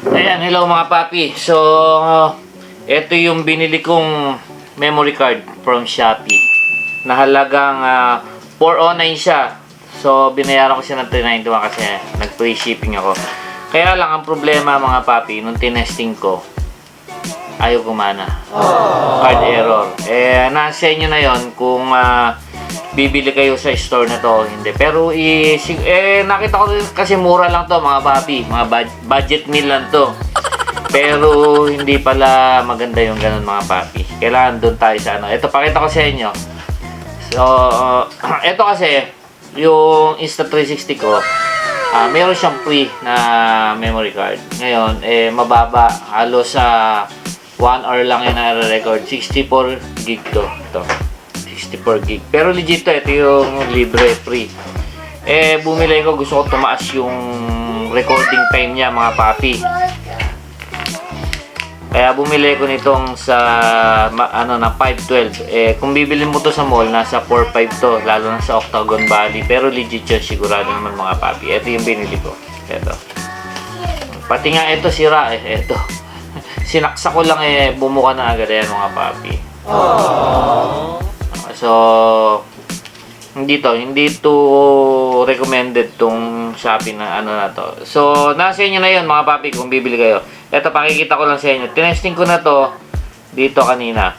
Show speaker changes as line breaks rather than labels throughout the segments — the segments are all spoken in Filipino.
Ayan, hello mga papi. So, ito yung binili kong memory card from Shopee. Nahalagang ah, 409 siya. So, binayaran ko siya ng 391 kasi nag-free shipping ako. Kaya lang, ang problema mga papi, nung tinesting ko, ayaw gumana. Card error. Eh, nasa inyo na yon kung ah, bibili kayo sa store na to hindi. Pero, i, eh, nakita ko kasi mura lang to mga papi. Mga bud- budget meal lang to. Pero, hindi pala maganda yung ganun mga papi. Kailangan doon tayo sa ano. Ito, pakita ko sa inyo. So, ito kasi, yung Insta360 ko, ah meron siyang free na memory card. Ngayon, eh, mababa. Halos sa 1 hour lang yung nare-record. 64 gig to. Ito. 64 gig. Pero legit to, ito yung libre, free. Eh, bumili ko, gusto ko tumaas yung recording time niya, mga papi. Kaya bumili ko nitong sa ma- ano na 512. Eh kung bibili mo to sa mall nasa 45 to lalo na sa Octagon Valley pero legit yun sigurado naman mga papi. Ito yung binili ko. Ito. Pati nga ito sira eh ito. Sinaksa ko lang eh bumuka na agad yan mga papi. So hindi to, hindi to recommended tong Shopee na ano na to. So, nasa inyo na yun mga papi kung bibili kayo. Ito, pakikita ko lang sa inyo. Tinesting ko na to dito kanina.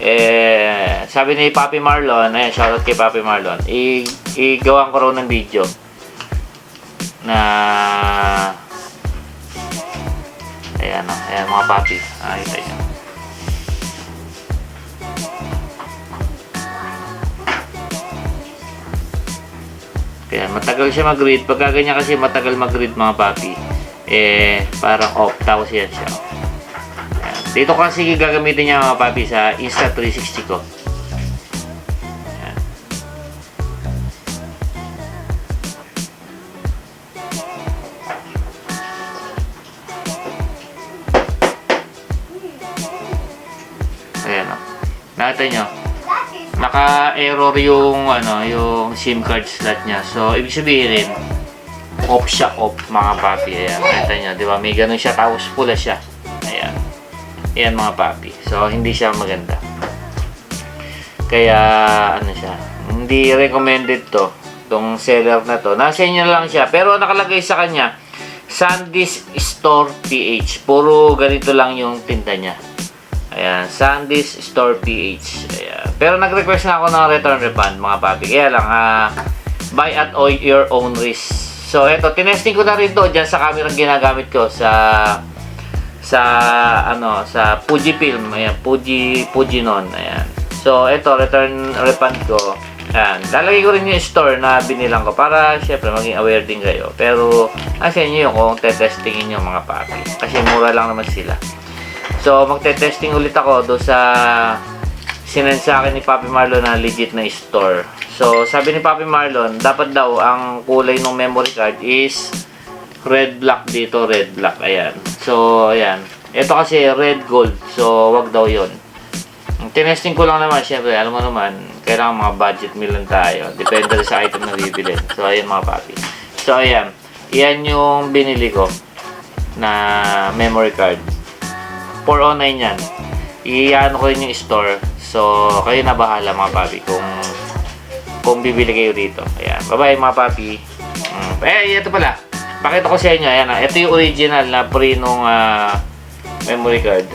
Eh, sabi ni Papi Marlon, ayan, shoutout kay Papi Marlon, i igawan ko raw ng video na ayan, oh, ayan mga papi. Ah, ito Kaya matagal siya mag-read. Pagka ganyan kasi matagal mag-read mga papi, eh, parang off. Tapos yan siya. Ayan. Dito kasi gagamitin niya mga papi sa Insta360 ko. Ayan. Ayan o. Nakita nyo? Naka-error yung ano, yung SIM card slot niya. So, ibig sabihin, off siya, off mga papi. Ayan, nakita niyo, di ba? May ganun siya, tapos pula siya. Ayan. Ayan mga papi. So, hindi siya maganda. Kaya, ano siya, hindi recommended to, tong seller na to. Nasa inyo lang siya, pero nakalagay sa kanya, Sandisk Store PH. Puro ganito lang yung tinda niya. Ayan, Sandisk Store PH. Ayan. Pero nag-request na ako ng return refund, mga papi. Kaya lang, ah, buy at your own risk. So, eto, tinesting ko na rin to dyan sa camera ginagamit ko sa sa ano sa Fujifilm ayan Fuji Fujinon ayan so eto return refund ko ayan lalagay ko rin yung store na binilang ko para syempre maging aware din kayo pero nasa inyo yung kung tetestingin yung mga papi kasi mura lang naman sila So, magte-testing ulit ako do sa sinend sa akin ni Papi Marlon na legit na store. So, sabi ni Papi Marlon, dapat daw ang kulay ng memory card is red black dito, red black. Ayan. So, ayan. Ito kasi red gold. So, wag daw yon. Tinesting ko lang naman, syempre, alam mo naman, kailangan mga budget meal lang tayo. Depende sa item na bibili. So, ayan mga papi. So, ayan. Iyan yung binili ko na memory card. 409 yan. Iyan ko rin yung store. So, kayo na bahala mga papi kung kung bibili kayo dito. Ayan. Bye-bye mga papi. Mm. Eh, ito pala. Pakita ko sa inyo. Ayan. ah. Ito yung original na pre nung ah, memory card.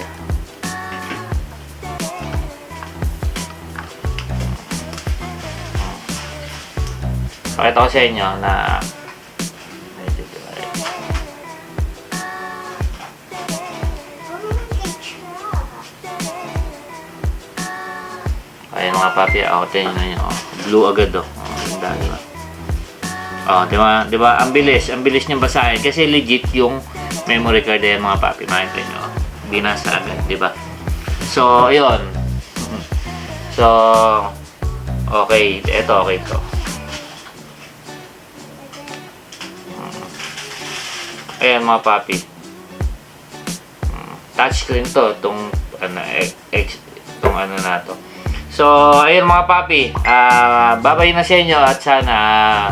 Pakita ko sa inyo na Ayan mga papi, oh, tingnan nyo, oh. Blue agad, oh. Oh, dali. Oh, di ba? Di ba? Ang bilis, ang bilis niyang basahin kasi legit yung memory card yan mga papi. Makita nyo, oh. binasa agad, di ba? So, ayun. So, okay, eto okay to. Ayan mga papi. Touchscreen to, itong ano, X, itong ano na to. So, ayun mga papi, ah babay na sa inyo at sana ah,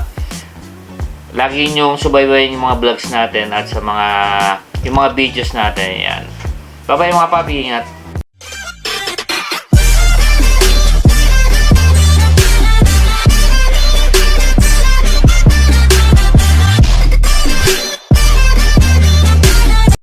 lagi nyong subaybayin yung mga vlogs natin at sa mga yung mga videos natin yan. Bye-bye mga papi, ingat.